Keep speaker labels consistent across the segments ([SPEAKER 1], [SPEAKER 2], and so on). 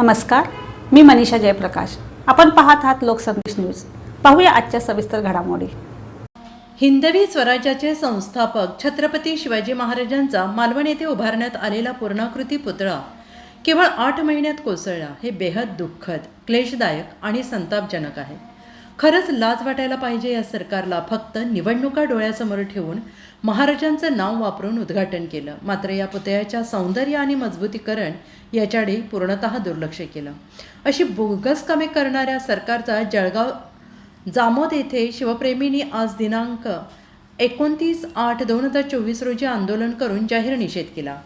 [SPEAKER 1] नमस्कार मी मनीषा जयप्रकाश. आपण पाहत आहात लोकसंदेश न्यूज. पाहूया आजच्या सविस्तर घडामोडी.
[SPEAKER 2] हिंदवी स्वराज्याचे संस्थापक छत्रपती शिवाजी महाराजांचा मालवण येथे उभारण्यात आलेला पूर्णाकृती पुतळा केवळ आठ महिन्यात कोसळला. हे बेहद दुःखद क्लेशदायक आणि संतापजनक आहे. खरंच लाज वाटायला पाहिजे या सरकारला. फक्त निवडणुका डोळ्यासमोर ठेवून महाराजांचं नाव वापरून उद्घाटन केलं. मात्र या पुतळ्याच्या सौंदर्य आणि मजबूतीकरण याच्याकडे पूर्णतः दुर्लक्ष केलं. अशी बोगस कामे करणाऱ्या सरकारचा जळगाव जामोद येथे शिवप्रेमींनी आज दिनांक एकोणतीस आठ दोन हजार चोवीस रोजी आंदोलन करून जाहीर निषेध केला.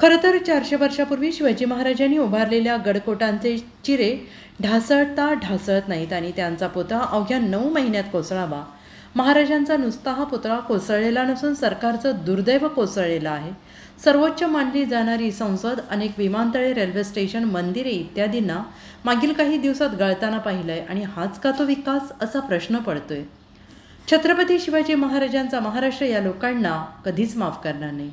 [SPEAKER 2] खरं तर चारशे वर्षापूर्वी शिवाजी महाराजांनी उभारलेल्या गडकोटांचे चिरे ढासळता ढासळत नाहीत आणि त्यांचा पुतळा अवघ्या नऊ महिन्यात कोसळावा. महाराजांचा नुसता हा पुतळा कोसळलेला नसून सरकारचं दुर्दैव कोसळलेलं आहे. सर्वोच्च मानली जाणारी संसद अनेक विमानतळे रेल्वे स्टेशन मंदिरे इत्यादींना मागील काही दिवसात गळताना पाहिलंय आणि हाच का तो विकास असा प्रश्न पडतोय? छत्रपती शिवाजी महाराजांचा महाराष्ट्र या लोकांना कधीच माफ करणार नाही.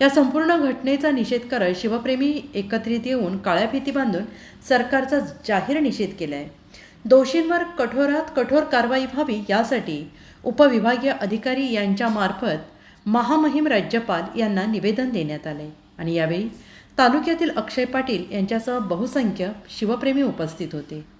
[SPEAKER 2] या संपूर्ण घटनेचा निषेध करत शिवप्रेमी एकत्रित येऊन काळ्या भीती बांधून सरकारचा जाहीर निषेध केला आहे दोषींवर कठोरात कठोर कारवाई व्हावी यासाठी उपविभागीय अधिकारी यांच्यामार्फत महामहिम राज्यपाल यांना निवेदन देण्यात आले आणि यावेळी तालुक्यातील अक्षय पाटील यांच्यासह बहुसंख्य शिवप्रेमी उपस्थित होते.